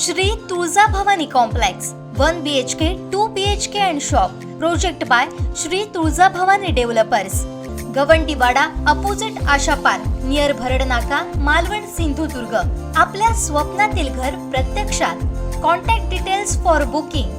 Shri Tulja Bhavani complex one B H K two B H K and shop project by Shri Tulja Bhavani developers Gawandiwada opposite Asha park near Bharad Naka Malvan Sindhudurg. आपल्या स्वप्नातील घर प्रत्यक्षात. Contact details for booking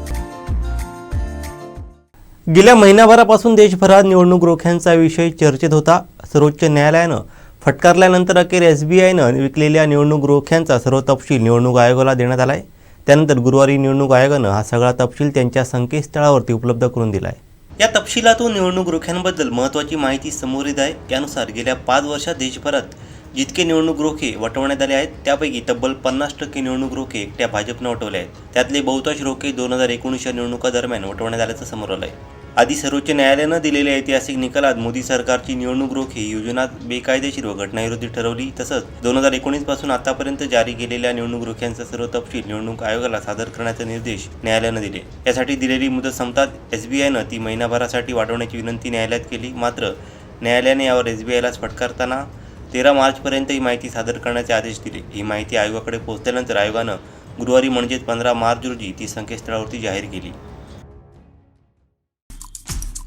गेल्या महिनाभरापासून देशभरात निवडणूक रोख्यांचा विषय चर्चेत होता. सर्वोच्च न्यायालयानं फटकारल्यानंतर अखेर एस बी आयनं विकलेल्या निवडणूक रोख्यांचा सर्व तपशील निवडणूक आयोगाला देण्यात आला आहे त्यानंतर गुरुवारी निवडणूक आयोगानं हा सगळा तपशील त्यांच्या संकेतस्थळावरती उपलब्ध करून दिला आहे या तपशिलातून निवडणूक रोख्यांबद्दल महत्त्वाची माहिती समोर येत आहे. यानुसार गेल्या पाच वर्षात देशभरात जितके निवडणूक रोखे वटवण्यात आले आहेत त्यापैकी तब्बल पन्नास टक्के निवडणूक रोखे एकट्या भाजपनं वटवले आहेत. त्यातले बहुतांश रोखे दोन हजार एकोणीसच्या निवडणुकादरम्यान वटवण्यात आल्याचं समोर आलं आहे आधी सर्वोच्च न्यायालयानं दिलेल्या ऐतिहासिक निकालात मोदी सरकारची निवडणूक रोखे योजना बेकायदेशीर व घटनाविरोधी ठरवली. तसंच दोन हजार एकोणीसपासून आतापर्यंत जारी केलेल्या निवडणूक रोख्यांचा सर्व तपशील निवडणूक आयोगाला सादर करण्याचे निर्देश न्यायालयानं दिले. यासाठी दिलेली मुदत संपतात एस बी आयनं ती महिनाभरासाठी वाढवण्याची विनंती न्यायालयात केली. मात्र न्यायालयाने यावर एस बी आयलाच फटकारताना तेरा मार्चपर्यंत ही माहिती सादर करण्याचे आदेश दिले. ही माहिती आयोगाकडे पोहोचल्यानंतर आयोगानं गुरुवारी म्हणजेच पंधरा मार्च रोजी ती संकेतस्थळावरती जाहीर केली.